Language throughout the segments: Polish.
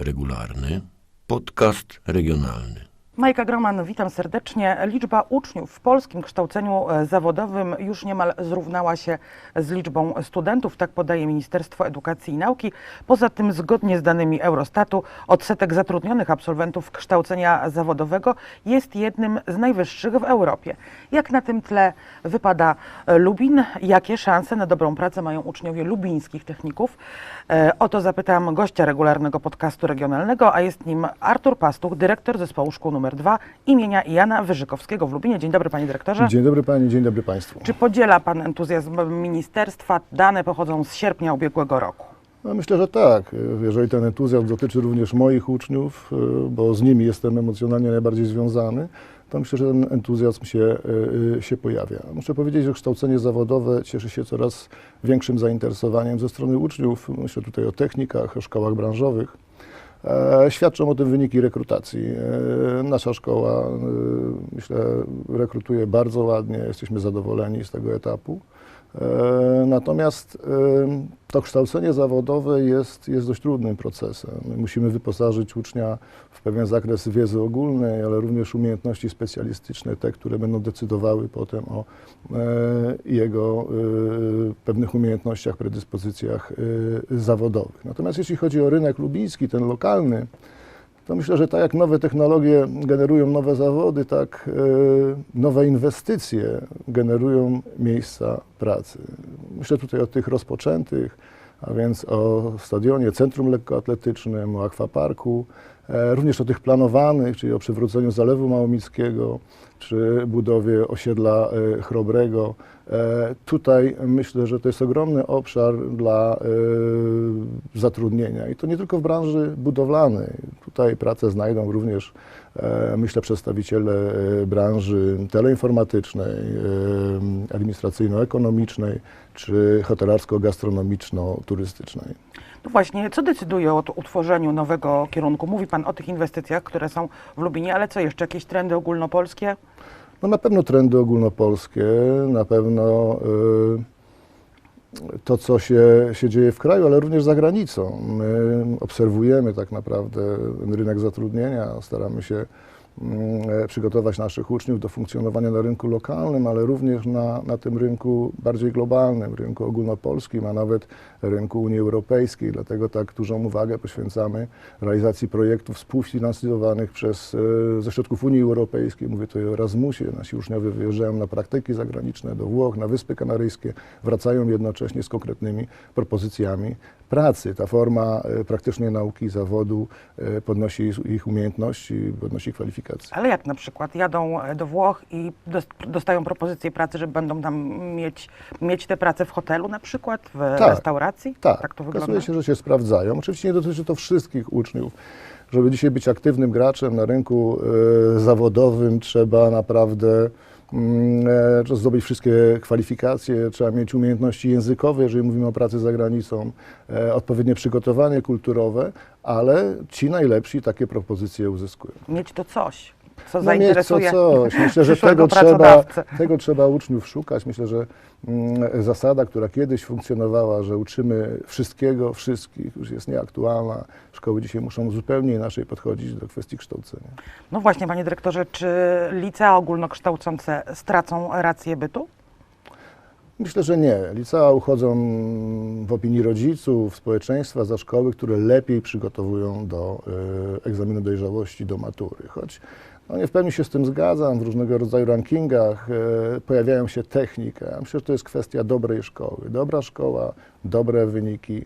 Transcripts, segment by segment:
regularny, podcast regionalny. Majka Groman, witam serdecznie. Liczba uczniów w polskim kształceniu e, zawodowym już niemal zrównała się z liczbą studentów, tak podaje Ministerstwo Edukacji i Nauki. Poza tym, zgodnie z danymi Eurostatu, odsetek zatrudnionych absolwentów kształcenia zawodowego jest jednym z najwyższych w Europie. Jak na tym tle wypada e, Lubin? Jakie szanse na dobrą pracę mają uczniowie lubińskich techników? E, O to zapytam gościa regularnego podcastu regionalnego, a jest nim Artur Pastuch, dyrektor zespołu szkół nr 2 imienia Jana Wyżykowskiego w Lubinie. Dzień dobry panie dyrektorze. Dzień dobry Pani, dzień dobry Państwu. Czy podziela pan entuzjazm ministerstwa? Dane pochodzą z sierpnia ubiegłego roku. No, myślę, że tak. Jeżeli ten entuzjazm dotyczy również moich uczniów, y, bo z nimi jestem emocjonalnie najbardziej związany, to myślę, że ten entuzjazm się, y, się pojawia. Muszę powiedzieć, że kształcenie zawodowe cieszy się coraz większym zainteresowaniem ze strony uczniów. Myślę tutaj o technikach, o szkołach branżowych. E, Świadczą o tym wyniki rekrutacji. E, Nasza szkoła, e, myślę, rekrutuje bardzo ładnie, jesteśmy zadowoleni z tego etapu. E, Natomiast to kształcenie zawodowe jest, jest dość trudnym procesem. My musimy wyposażyć ucznia w pewien zakres wiedzy ogólnej, ale również umiejętności specjalistyczne, te, które będą decydowały potem o e, jego e, pewnych umiejętnościach, predyspozycjach zawodowych. Natomiast jeśli chodzi o rynek lubiński, ten lokalny, to myślę, że tak jak nowe technologie generują nowe zawody, tak e, nowe inwestycje generują miejsca pracy. Myślę tutaj o tych rozpoczętych, a więc o stadionie, centrum lekkoatletycznym, o akwaparku, również o tych planowanych, czyli o przywróceniu Zalewu Małomickiego, czy budowie osiedla e, Chrobrego. E, Tutaj myślę, że to jest ogromny obszar dla e, zatrudnienia i to nie tylko w branży budowlanej. Tutaj pracę znajdą również, e, myślę, przedstawiciele e, branży teleinformatycznej, e, administracyjno-ekonomicznej czy hotelarsko-gastronomiczno-turystycznej. No właśnie, co decyduje o utworzeniu nowego kierunku? Mówi pan o tych inwestycjach, które są w Lubinie, ale co jeszcze? Jakieś trendy ogólnopolskie? No na pewno trendy ogólnopolskie, na pewno y, to, co się, się dzieje w kraju, ale również za granicą. My obserwujemy tak naprawdę rynek zatrudnienia, staramy się mm, e, przygotować naszych uczniów do funkcjonowania na rynku lokalnym, ale również na, na tym rynku bardziej globalnym, rynku ogólnopolskim, a nawet rynku Unii Europejskiej. Dlatego tak dużą uwagę poświęcamy realizacji projektów współfinansowanych przez, e, ze środków Unii Europejskiej. Mówię tutaj o Erasmusie. Nasi uczniowie wyjeżdżają na praktyki zagraniczne do Włoch, na Wyspy Kanaryjskie, wracają jednocześnie z konkretnymi propozycjami pracy. Ta forma e, praktycznej nauki zawodu e, podnosi ich umiejętności, podnosi kwalifikacje. Ale jak na przykład jadą do Włoch i dos- dostają propozycję pracy, że będą tam mieć, mieć tę pracę w hotelu na przykład, w Tak. restauracji? Tak, tak to wygląda. okazuje się, że się sprawdzają. Oczywiście nie dotyczy to wszystkich uczniów. Żeby dzisiaj być aktywnym graczem na rynku e, zawodowym, trzeba naprawdę mm, e, trzeba zdobyć wszystkie kwalifikacje, trzeba mieć umiejętności językowe, jeżeli mówimy o pracy za granicą, e, odpowiednie przygotowanie kulturowe, ale ci najlepsi takie propozycje uzyskują. Mieć to coś, co No mieć co. Myślę, że tego trzeba, tego trzeba uczniów szukać. Myślę, że mm, zasada, która kiedyś funkcjonowała, że uczymy wszystkiego, wszystkich, już jest nieaktualna. Szkoły dzisiaj muszą zupełnie inaczej podchodzić do kwestii kształcenia. No właśnie, panie dyrektorze, czy licea ogólnokształcące stracą rację bytu? Myślę, że nie. Licea uchodzą w opinii rodziców, społeczeństwa za szkoły, które lepiej przygotowują do e, egzaminu dojrzałości, do matury. Choć no nie w pełni się z tym zgadzam, w różnego rodzaju rankingach e, pojawiają się techniki. Ja myślę, że to jest kwestia dobrej szkoły. Dobra szkoła, dobre wyniki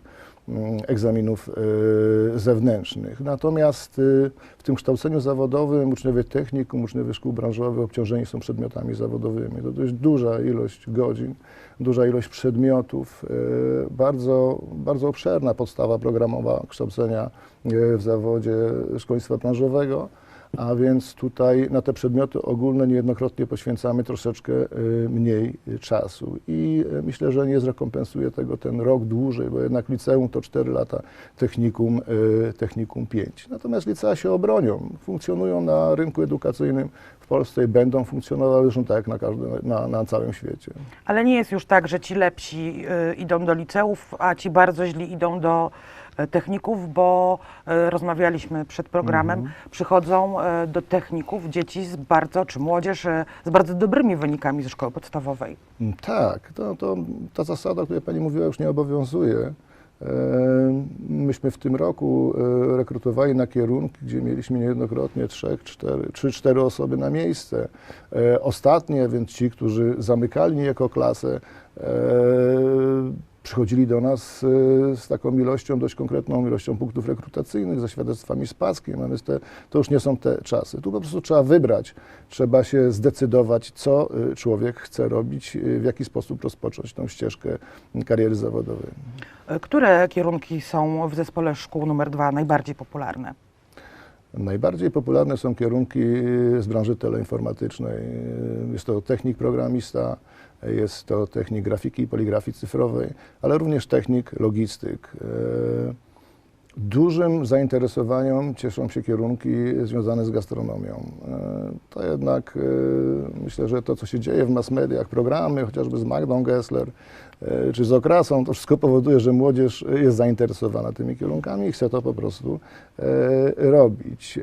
mm, egzaminów e, zewnętrznych. Natomiast e, w tym kształceniu zawodowym uczniowie technikum, uczniowie szkół branżowych obciążeni są przedmiotami zawodowymi. To dość duża ilość godzin, duża ilość przedmiotów, e, bardzo, bardzo obszerna podstawa programowa kształcenia w zawodzie szkolnictwa branżowego. A więc tutaj na te przedmioty ogólne niejednokrotnie poświęcamy troszeczkę y, mniej czasu. I y, myślę, że nie zrekompensuje tego ten rok dłużej, bo jednak liceum to 4 lata, technikum, y, technikum 5. Natomiast licea się obronią, funkcjonują na rynku edukacyjnym w Polsce i będą funkcjonowały zresztą tak jak na, każdym, na, na całym świecie. Ale nie jest już tak, że ci lepsi idą do liceów, a ci bardzo źli idą do, techników, bo e, rozmawialiśmy przed programem, przychodzą e, do techników dzieci z bardzo, czy młodzież e, z bardzo dobrymi wynikami ze szkoły podstawowej. Mm, Tak, to, to, ta zasada, o której Pani mówiła, już nie obowiązuje. E, Myśmy w tym roku e, rekrutowali na kierunki, gdzie mieliśmy niejednokrotnie trzech, cztery, trzy, cztery osoby na miejsce. E, Ostatnie, więc ci, którzy zamykali jako klasę, e, przychodzili do nas e, z taką ilością, dość konkretną ilością punktów rekrutacyjnych, ze świadectwami z paskiem, a więc te, to już nie są te czasy. Tu po prostu trzeba wybrać, trzeba się zdecydować, co y, człowiek chce robić, y, w jaki sposób rozpocząć tą ścieżkę kariery zawodowej. E, Które kierunki są w zespole szkół numer dwa najbardziej popularne? Najbardziej popularne są kierunki y, z branży teleinformatycznej. Y, Jest to technik programista, jest to technik grafiki i poligrafii cyfrowej, ale również technik logistyk. Y, Dużym zainteresowaniem cieszą się kierunki związane z gastronomią. Y, To jednak y, myślę, że to, co się dzieje w mass mediach, programy, chociażby z Magdą Gessler czy z Okrasą, to wszystko powoduje, że młodzież jest zainteresowana tymi kierunkami i chce to po prostu robić.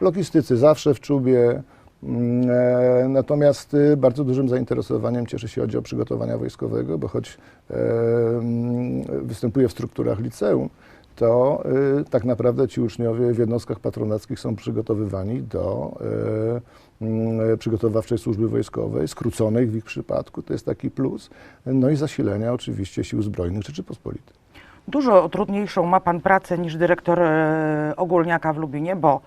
Logistycy zawsze w czubie, e, Natomiast y, bardzo dużym zainteresowaniem cieszy się oddział przygotowania wojskowego, bo choć e, mm, występuje w strukturach liceum, to y, tak naprawdę ci uczniowie w jednostkach patronackich są przygotowywani do e, mm, przygotowawczej służby wojskowej, skróconej w ich przypadku, to jest taki plus, no i zasilenia oczywiście sił zbrojnych Rzeczypospolitej. Dużo trudniejszą ma Pan pracę niż dyrektor e, ogólniaka w Lubinie, bo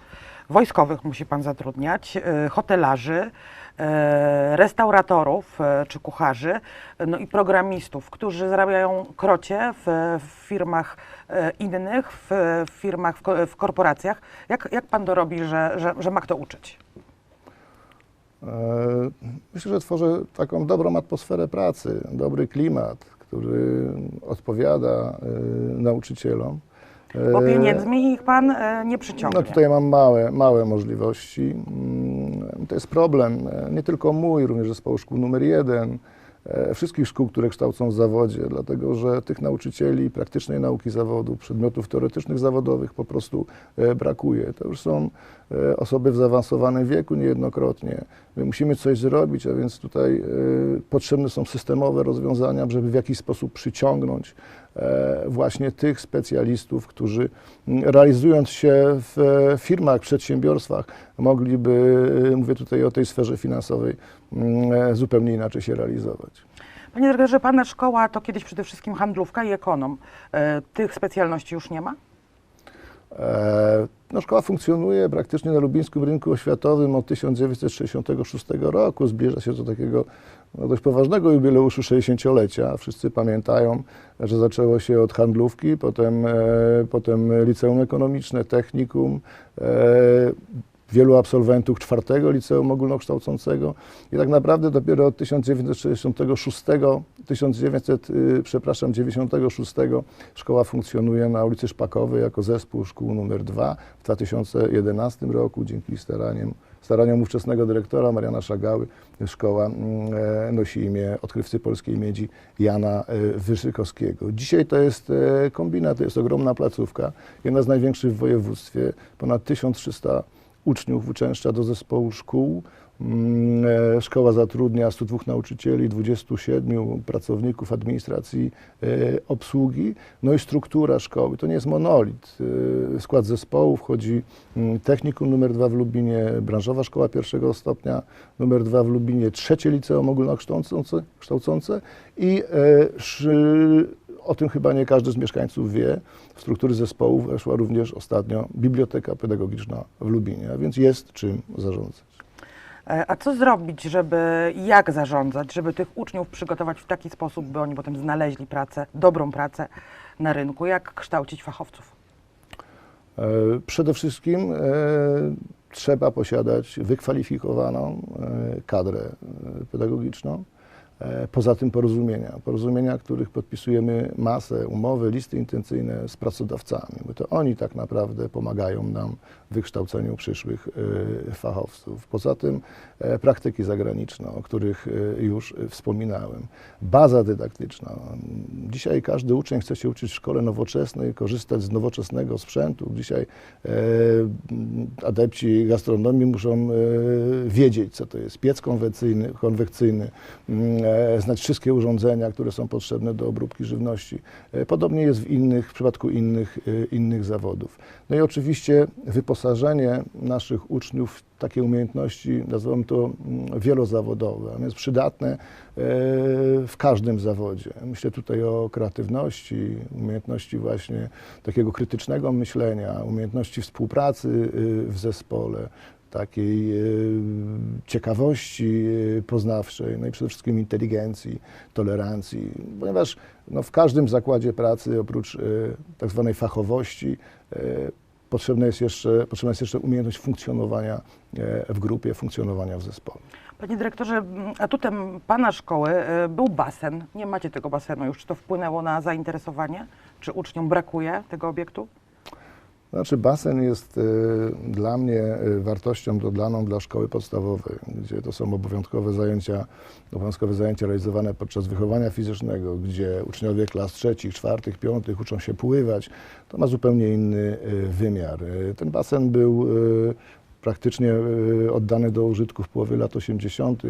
wojskowych musi Pan zatrudniać, e, hotelarzy, e, restauratorów e, czy kucharzy, no i programistów, którzy zarabiają krocie w, w firmach innych, w, firmach, w, ko- w korporacjach. Jak, jak Pan to robi, że, że, że ma kto uczyć? Myślę, że tworzę taką dobrą atmosferę pracy, dobry klimat, który odpowiada nauczycielom. E, Bo pieniędzmi ich Pan e, nie przyciągnie. No tutaj mam małe, małe możliwości. Mm, To jest problem e, nie tylko mój, również zespołu szkół numer jeden, e, wszystkich szkół, które kształcą w zawodzie, dlatego że tych nauczycieli praktycznej nauki zawodu, przedmiotów teoretycznych zawodowych po prostu e, brakuje. To już są e, osoby w zaawansowanym wieku niejednokrotnie. My musimy coś zrobić, a więc tutaj e, potrzebne są systemowe rozwiązania, żeby w jakiś sposób przyciągnąć e, właśnie tych specjalistów, którzy realizując się w e, firmach, przedsiębiorstwach, mogliby, e, mówię tutaj o tej sferze finansowej, e, zupełnie inaczej się realizować. Panie dyrektorze, Pana szkoła to kiedyś przede wszystkim handlówka i ekonom. E, Tych specjalności już nie ma? E, No, szkoła funkcjonuje praktycznie na lubińskim rynku oświatowym od 1966 roku. Zbliża się do takiego no, dość poważnego jubileuszu 60-lecia. Wszyscy pamiętają, że zaczęło się od handlówki, potem, e, potem liceum ekonomiczne, technikum. E, wielu absolwentów czwartego liceum ogólnokształcącego i tak naprawdę dopiero od 1966, 1900, y, przepraszam, 96 szkoła funkcjonuje na ulicy Szpakowej jako zespół szkół numer 2 w 2011 roku dzięki staraniom, staraniom ówczesnego dyrektora Mariana Szagały szkoła mm, e, nosi imię odkrywcy polskiej miedzi Jana e, Wyszykowskiego. Dzisiaj to jest e, kombinat, to jest ogromna placówka, jedna z największych w województwie, ponad 1300 uczniów uczęszcza do zespołu szkół. Mm, e, Szkoła zatrudnia 102 nauczycieli, 27 pracowników administracji e, obsługi, no i struktura szkoły. To nie jest monolit. E, skład zespołu wchodzi mm, technikum numer 2 w Lubinie, branżowa szkoła pierwszego stopnia numer 2 w Lubinie, trzecie liceum ogólnokształcące kształcące i o tym chyba nie każdy z mieszkańców wie. W struktury zespołu weszła również ostatnio Biblioteka Pedagogiczna w Lubinie, a więc jest czym zarządzać. E, A co zrobić, żeby, jak zarządzać, żeby tych uczniów przygotować w taki sposób, by oni potem znaleźli pracę, dobrą pracę na rynku? Jak kształcić fachowców? E, Przede wszystkim e, trzeba posiadać wykwalifikowaną kadrę pedagogiczną. Poza tym porozumienia, porozumienia, których podpisujemy masę, umowy, listy intencyjne z pracodawcami, bo to oni tak naprawdę pomagają nam wykształceniu przyszłych e, fachowców. Poza tym e, praktyki zagraniczne, o których e, już wspominałem. Baza dydaktyczna. Dzisiaj każdy uczeń chce się uczyć w szkole nowoczesnej, korzystać z nowoczesnego sprzętu. Dzisiaj adepci gastronomii muszą wiedzieć, co to jest piec konwekcyjny, konwekcyjny mm, znać wszystkie urządzenia, które są potrzebne do obróbki żywności. Podobnie jest w innych, w przypadku innych, innych zawodów. No i oczywiście wyposażenie naszych uczniów w takie umiejętności, nazywam to mm, wielozawodowe, a więc przydatne e, w każdym zawodzie. Myślę tutaj o kreatywności, umiejętności właśnie takiego krytycznego myślenia, umiejętności współpracy y, w zespole, takiej y, ciekawości y, poznawczej, no i przede wszystkim inteligencji, tolerancji, ponieważ no, w każdym zakładzie pracy oprócz tak zwanej fachowości potrzebna jest jeszcze, potrzebna jest jeszcze umiejętność funkcjonowania e, w grupie, funkcjonowania w zespole. Panie dyrektorze, m, atutem Pana szkoły e, był basen. Nie macie tego basenu już. Czy to wpłynęło na zainteresowanie? Czy uczniom brakuje tego obiektu? Znaczy basen jest y, dla mnie y, wartością dodaną dla szkoły podstawowej, gdzie to są obowiązkowe zajęcia, obowiązkowe zajęcia realizowane podczas wychowania fizycznego, gdzie uczniowie klas trzecich, czwartych, piątych uczą się pływać. To ma zupełnie inny y, wymiar. Ten basen był praktycznie y, oddany do użytku w połowie lat 80.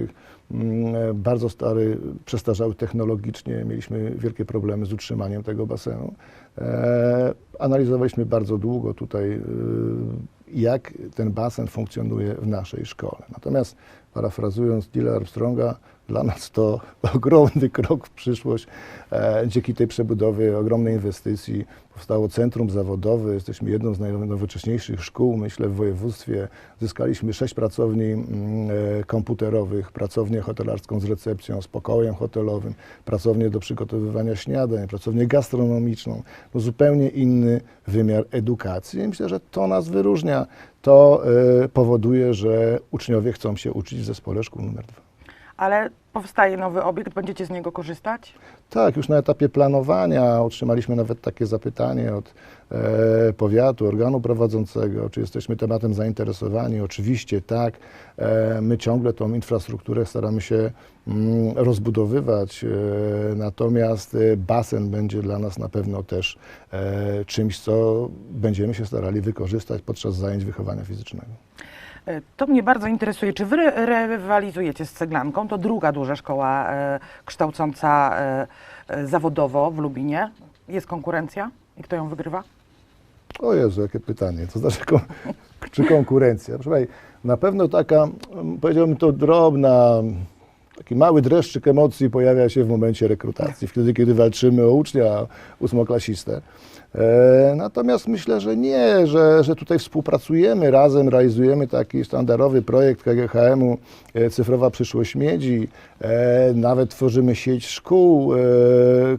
Mm, e, Bardzo stary, przestarzały technologicznie, mieliśmy wielkie problemy z utrzymaniem tego basenu. E, Analizowaliśmy bardzo długo tutaj, jak ten basen funkcjonuje w naszej szkole. Natomiast parafrazując Nila Armstronga, dla nas to ogromny krok w przyszłość. E, Dzięki tej przebudowie, ogromnej inwestycji powstało centrum zawodowe. Jesteśmy jedną z najnowocześniejszych szkół, myślę, w województwie. Zyskaliśmy sześć pracowni mm, e, komputerowych, pracownię hotelarską z recepcją, z pokojem hotelowym, pracownię do przygotowywania śniadań, pracownię gastronomiczną. No zupełnie inny wymiar edukacji. I myślę, że to nas wyróżnia. To e, powoduje, że uczniowie chcą się uczyć w zespole szkół numer dwa. Ale powstaje nowy obiekt, będziecie z niego korzystać? Tak, już na etapie planowania otrzymaliśmy nawet takie zapytanie od e, powiatu, organu prowadzącego, czy jesteśmy tematem zainteresowani. Oczywiście tak. E, my ciągle tą infrastrukturę staramy się mm, rozbudowywać, e, natomiast e, basen będzie dla nas na pewno też e, czymś, co będziemy się starali wykorzystać podczas zajęć wychowania fizycznego. E, To mnie bardzo interesuje. Czy wy ry- rywalizujecie z Ceglanką? To druga duża szkoła e, kształcąca e, zawodowo w Lubinie. Jest konkurencja? I kto ją wygrywa? O Jezu, jakie pytanie. To znaczy, kon- czy konkurencja? Proszę na pewno taka, mm, powiedziałbym to drobna, taki mały dreszczyk emocji pojawia się w momencie rekrutacji, wtedy, kiedy walczymy o ucznia ósmoklasistę. E, natomiast myślę, że nie, że, że tutaj współpracujemy razem, realizujemy taki sztandarowy projekt KGHM-u e, Cyfrowa Przyszłość Miedzi. E, nawet tworzymy sieć szkół,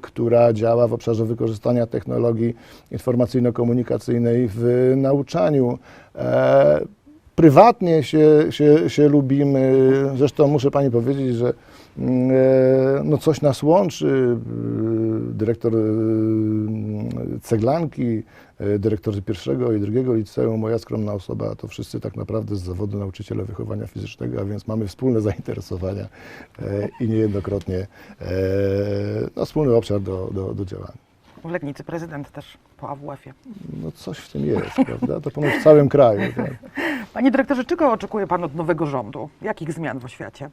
która działa w obszarze wykorzystania technologii informacyjno-komunikacyjnej w nauczaniu. Prywatnie się, się, się lubimy. Zresztą muszę Pani powiedzieć, że mm, e, no coś nas łączy. E, Dyrektor e, Ceglanki, dyrektorzy pierwszego i drugiego liceum, moja skromna osoba, to wszyscy tak naprawdę z zawodu nauczyciela wychowania fizycznego, a więc mamy wspólne zainteresowania i niejednokrotnie no, wspólny obszar do, do, do działania. W Legnicy prezydent też po AWF-ie. No coś w tym jest, prawda? To ponoć w całym kraju. Tak? Panie dyrektorze, czego oczekuje Pan od nowego rządu? Jakich zmian w oświacie?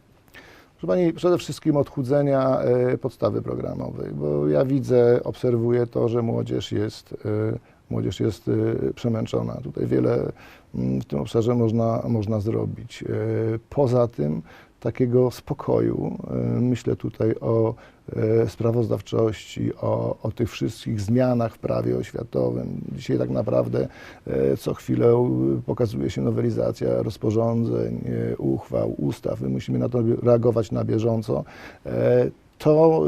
Proszę Pani, przede wszystkim odchudzenia e, podstawy programowej, bo ja widzę, obserwuję to, że młodzież jest, e, młodzież jest e, przemęczona. Tutaj wiele mm, w tym obszarze można, można zrobić. E, Poza tym takiego spokoju, e, myślę tutaj o e, sprawozdawczości, o, o tych wszystkich zmianach w prawie oświatowym. Dzisiaj tak naprawdę e, co chwilę e, pokazuje się nowelizacja rozporządzeń, e, uchwał, ustaw. My musimy na to reagować na bieżąco. To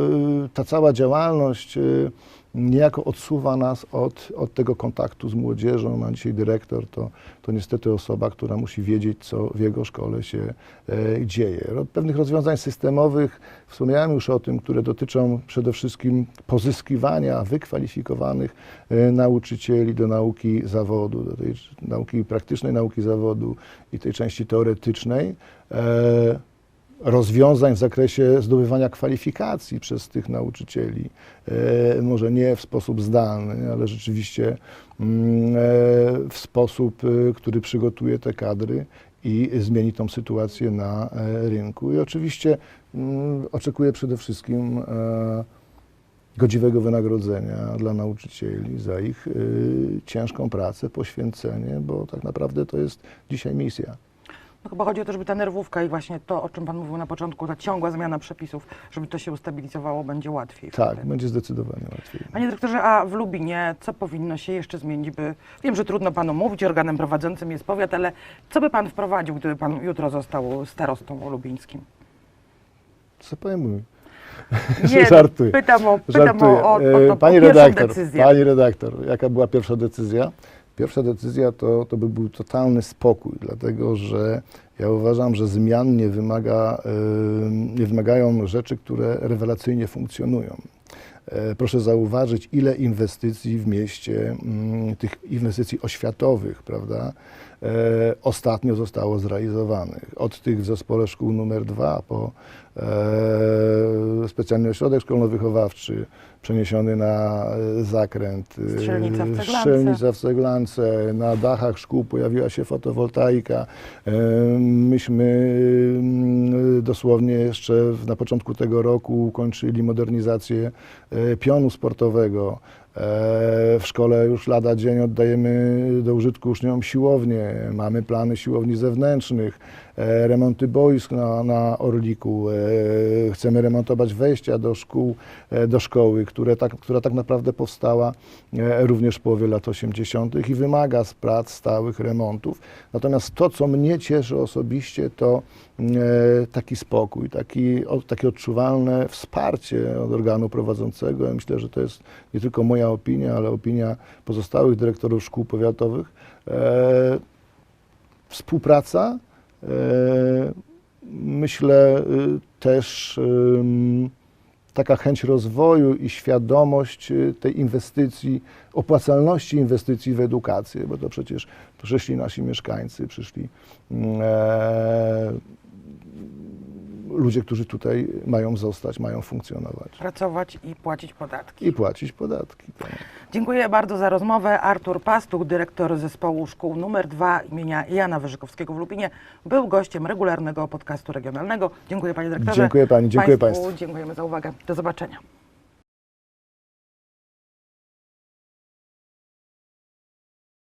y, ta cała działalność y, niejako odsuwa nas od, od tego kontaktu z młodzieżą, a dzisiaj dyrektor to, to niestety osoba, która musi wiedzieć, co w jego szkole się e, dzieje. Ro- Pewnych rozwiązań systemowych, wspomniałem już o tym, które dotyczą przede wszystkim pozyskiwania wykwalifikowanych e, nauczycieli do nauki zawodu, do tej nauki praktycznej nauki zawodu i tej części teoretycznej. E, rozwiązań w zakresie zdobywania kwalifikacji przez tych nauczycieli. E, może nie w sposób zdalny, ale rzeczywiście mm, e, w sposób, e, który przygotuje te kadry i zmieni tą sytuację na rynku. I oczywiście mm, oczekuję przede wszystkim godziwego wynagrodzenia dla nauczycieli za ich ciężką pracę, poświęcenie, bo tak naprawdę to jest dzisiaj misja. No chyba chodzi o to, żeby ta nerwówka i właśnie to, o czym Pan mówił na początku, ta ciągła zmiana przepisów, żeby to się ustabilizowało, będzie łatwiej. Tak, wtedy. będzie zdecydowanie łatwiej. Panie dyrektorze, a w Lubinie co powinno się jeszcze zmienić, by... Wiem, że trudno Panu mówić, organem prowadzącym jest powiat, ale co by Pan wprowadził, gdyby Pan jutro został starostą lubińskim? Co powiem? Nie, Żartuję. pytam o, pytam Żartuję. o, o, o, E, o Pani redaktor, decyzję. pani redaktor, jaka była pierwsza decyzja? Pierwsza decyzja to, to by był totalny spokój, dlatego że ja uważam, że zmian nie, wymaga, nie wymagają rzeczy, które rewelacyjnie funkcjonują. E, Proszę zauważyć, ile inwestycji w mieście, mm, tych inwestycji oświatowych, prawda, ostatnio zostało zrealizowanych. Od tych w zespole szkół numer dwa po e, specjalny ośrodek szkolno-wychowawczy przeniesiony na e, zakręt. e, Strzelnica w Ceglance. Strzelnica w Ceglance. Na dachach szkół pojawiła się fotowoltaika. E, Myśmy mm, dosłownie jeszcze na początku tego roku ukończyli modernizację e, pionu sportowego. E, W szkole już lada dzień oddajemy do użytku uczniom siłownię. Mamy plany siłowni zewnętrznych, remonty boisk na, na Orliku. e, Chcemy remontować wejścia do szkół, e, do szkoły, które tak, która tak naprawdę powstała e, również w połowie lat 80. i wymaga z prac stałych remontów. Natomiast to, co mnie cieszy osobiście, to e, taki spokój, taki, takie odczuwalne wsparcie od organu prowadzącego. Ja myślę, że to jest nie tylko moja opinia, ale opinia pozostałych dyrektorów szkół powiatowych. E, współpraca, e, myślę y, też taka chęć rozwoju i świadomość y, tej inwestycji, opłacalności inwestycji w edukację, bo to przecież przyszli nasi mieszkańcy, przyszli mm, e, ludzie, którzy tutaj mają zostać, mają funkcjonować Pracować i płacić podatki. i płacić podatki. Tak. Dziękuję bardzo za rozmowę. Artur Pastuch, dyrektor zespołu szkół numer 2 imienia Jana Wyżykowskiego w Lubinie, był gościem regularnego podcastu regionalnego. Dziękuję panie dyrektorze. Dziękuję pani, dziękuję Państwu państwu. Dziękujemy za uwagę. Do zobaczenia.